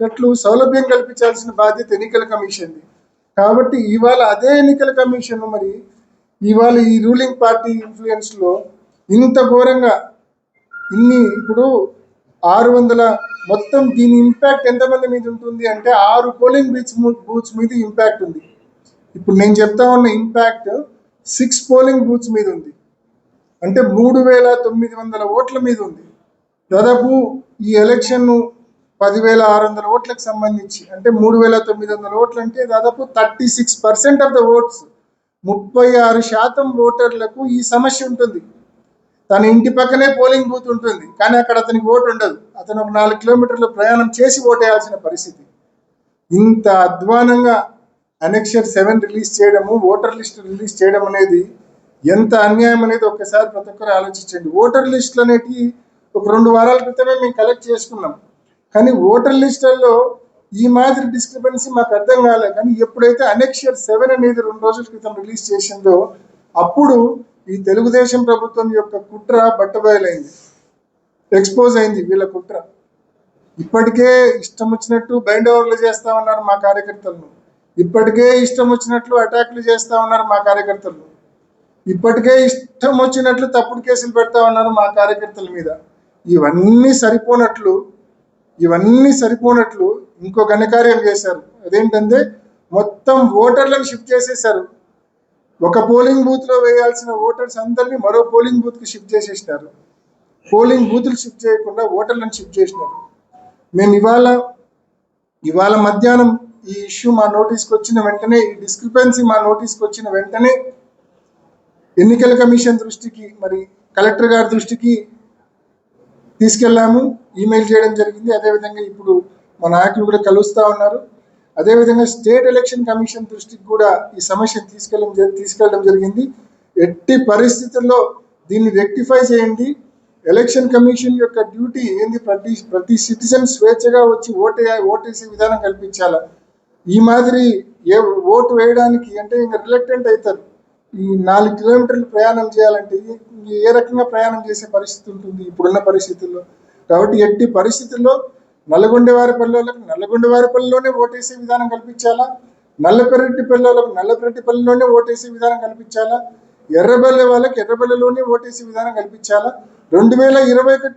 రెట్లు సౌలభ్యం కల్పించాల్సిన బాధ్యత ఎన్నికల కమిషన్ది. కాబట్టి ఇవాళ అదే ఎన్నికల కమిషన్ మరి ఇవాళ ఈ రూలింగ్ పార్టీ ఇన్ఫ్లుయెన్స్లో ఇంత ఘోరంగా ఇన్ని ఇప్పుడు ఆరు వందల మొత్తం దీని ఇంపాక్ట్ ఎంతమంది మీద ఉంటుంది అంటే ఆరు పోలింగ్ బీచ్ బూత్స్ మీద ఇంపాక్ట్ ఉంది. ఇప్పుడు నేను చెప్తా ఉన్న ఇంపాక్ట్ సిక్స్ పోలింగ్ బూత్స్ మీద ఉంది. అంటే మూడు వేల తొమ్మిది వందల ఓట్ల మీద ఉంది. దాదాపు ఈ ఎలక్షన్ పదివేల ఆరు వందల ఓట్లకు సంబంధించి అంటే మూడు వేల తొమ్మిది వందల ఓట్లు అంటే దాదాపు thirty six percent of the votes. ముప్పై ఆరు శాతం ఓటర్లకు ఈ సమస్య ఉంటుంది. తన ఇంటి పక్కనే పోలింగ్ బూత్ ఉంటుంది కానీ అక్కడ అతనికి ఓటు ఉండదు. అతను ఒక నాలుగు కిలోమీటర్ల ప్రయాణం చేసి ఓటేయాల్సిన పరిస్థితి. ఇంత అధ్వానంగా అనెక్షర్ సెవెన్ రిలీజ్ చేయడము ఓటర్ లిస్ట్ రిలీజ్ చేయడం అనేది ఎంత అన్యాయం అనేది ఒక్కసారి ప్రతి ఒక్కరు ఆలోచించండి. ఓటర్ లిస్టులు అనేటివి ఒక రెండు వారాల క్రితమే మేము కలెక్ట్ చేసుకున్నాం. కానీ ఓటర్ లిస్టుల్లో ఈ మాదిరి డిస్క్రిపెన్సీ మాకు అర్థం కాలే. కానీ ఎప్పుడైతే అనెక్షర్ సెవెన్ అనేది రెండు రోజుల క్రితం రిలీజ్ చేసిందో అప్పుడు ఈ తెలుగుదేశం ప్రభుత్వం యొక్క కుట్ర బట్టబయలైంది. ఎక్స్పోజ్ అయింది వీళ్ళ కుట్ర. ఇప్పటికే ఇష్టం వచ్చినట్టు బైండ్ ఓవర్లు చేస్తా ఉన్నారు మా కార్యకర్తలను ఇప్పటికే ఇష్టం వచ్చినట్లు అటాక్లు చేస్తా ఉన్నారు మా కార్యకర్తలు. ఇప్పటికే ఇష్టం వచ్చినట్లు తప్పుడు కేసులు పెడతా ఉన్నారు మా కార్యకర్తల మీద. ఇవన్నీ సరిపోనట్లు ఇవన్నీ సరిపోనట్లు ఇంకో ఘనకార్యం చేశారు. అదేంటంటే మొత్తం ఓటర్లను షిఫ్ట్ చేసేసారు ఒక పోలింగ్ బూత్లో వేయాల్సిన ఓటర్స్ అందరినీ మరో పోలింగ్ బూత్కి షిఫ్ట్ చేసేసినారు. పోలింగ్ బూత్లు షిఫ్ట్ చేయకుండా ఓటర్లను షిఫ్ట్ చేసినారు. మేము ఇవాళ ఇవాళ మధ్యాహ్నం ఈ ఇష్యూ మా నోటీస్కి వచ్చిన వెంటనే ఈ డిస్క్రిపెన్సీ మా నోటీస్కి వచ్చిన వెంటనే ఎన్నికల కమిషన్ దృష్టికి మరి కలెక్టర్ గారి దృష్టికి తీసుకెళ్ళాము. ఈమెయిల్ చేయడం జరిగింది. అదేవిధంగా ఇప్పుడు మా నాయకులు కూడా కలుస్తూ ఉన్నారు. అదేవిధంగా స్టేట్ ఎలక్షన్ కమిషన్ దృష్టికి కూడా ఈ సమస్యను తీసుకెళ్ళడం తీసుకెళ్ళడం జరిగింది. ఎట్టి పరిస్థితుల్లో దీన్ని రెక్టిఫై చేయండి. ఎలక్షన్ కమిషన్ యొక్క డ్యూటీ ఏంది? ప్రతి ప్రతి సిటిజన్ స్వేచ్ఛగా వచ్చి ఓటే ఓటేసే విధానం కల్పించాలా? ఈ మాదిరి ఏ ఓటు వేయడానికి అంటే ఇంకా రిలక్టెంట్ అవుతారు ఈ నాలుగు కిలోమీటర్లు ప్రయాణం చేయాలంటే ఏ రకంగా ప్రయాణం చేసే పరిస్థితి ఉంటుంది ఇప్పుడున్న పరిస్థితుల్లో? కాబట్టి ఎట్టి పరిస్థితుల్లో నల్లగొండ వారి పల్లెలకు నల్లగొండ వారి పల్లెలోనే ఓటేసే విధానం కల్పించాలా? నల్లపెరటి పల్లెలకు నల్లపెరటి పల్లెలోనే ఓటేసే విధానం కల్పించాలా? ఎర్రబెల్లె వాళ్ళకి ఎర్రబెల్లెలోనే ఓటేసే విధానం కల్పించాలా? రెండు వేల ఇరవై ఒకటి